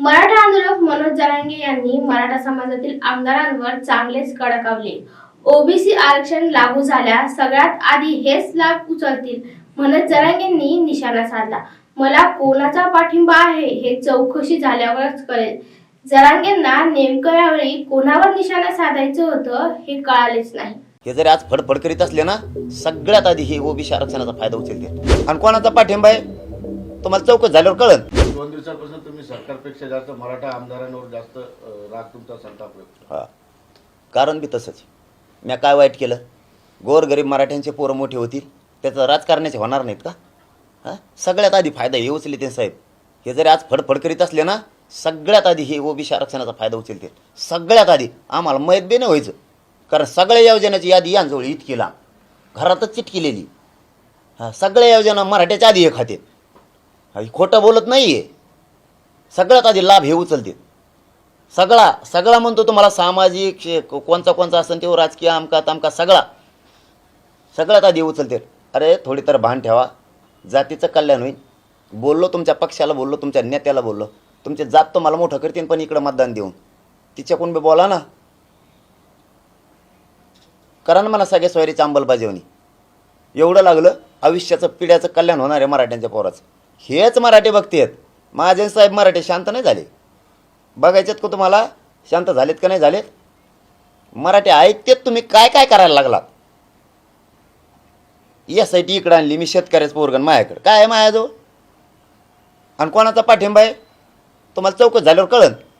मराठा आंदोलक मनोज जरांगे यांनी मराठा समाजातील आमदारांवर चांगलेच कडकावले ओबीसी आरक्षण लागू झाल्या सगळ्यात आधी हेच लाभ उचलतील. मनोज जरांगेंनी निशाणा साधला. मला कोणाचा पाठिंबा आहे हे चौकशी झाल्यावरच कळेल. जरांगेंना नेमकं यावेळी कोणावर निशाणा साधायचं होतं हे कळालेच नाही. हे जरी आज फडफड करीत असले ना सगळ्यात आधी हे ओबीसी आरक्षणाचा फायदा उचलते आणि कोणाचा पाठिंबा आहे? तुम्हाला चौकस झाल्यावर कळत दोन दिवसापासून तुम्ही सरकारपेक्षा जास्त मराठा आमदारांवर जास्त राग तुमचा संताप व्यक्त हा. कारण बी तसंच. मी काय वाईट केलं? गोरगरीब मराठ्यांचे पोरं मोठे होतील त्याचं राजकारणाचे होणार नाहीत का? हां? सगळ्यात आधी फायदा हे उचले ते साहेब. हे जरी आज फडफड करीत असले ना सगळ्यात आधी हे ओबीसी आरक्षणाचा फायदा उचलते. सगळ्यात आधी आम्हाला मैत बी नाही व्हायचं. कारण सगळ्या योजनाची यादी यांजवळ इतकी लांब. घरातच चिटकिलेली हां सगळ्या योजना मराठ्याच्या आधी हे खाते. खोटं बोलत नाही आहे सगळ्यात आधी लाभ हे उचलते सगळा सगळा म्हणतो तुम्हाला सामाजिक शे- कोणचा कोणचा असेल तो राजकीय आमका तामका सगळा. सगळ्यात आधी उचलते अरे थोडी तर भान ठेवा. जातीचं कल्याण होईल. बोललो तुमच्या पक्षाला बोललो तुमच्या नेत्याला बोललो. तुमचे जात तो मला मोठं करतील पण इकडं मतदान देऊन. तिच्याकडून बी बोला ना. करा ना मला सगळ्या सोयरीची अंमलबजावणी एवढं लागलं आयुष्याचं पिढ्याचं कल्याण होणार आहे मराठ्यांच्या पोराचं. हेच मराठी बघतेत महाजन साहेब मराठी शांत नाही झाले. बघायचेत का तुम्हाला? शांत झालेत का नाही झालेत? मराठी ऐकतेत तुम्ही काय काय करायला लागलात? टी इकडं आणली मी शेतकऱ्याचं पोरगण माझ्याकडं. काय आहे माझ्याजवळ? आणि कोणाचा पाठिंबा आहे? तुम्हाला चौकस झाल्यावर कळन.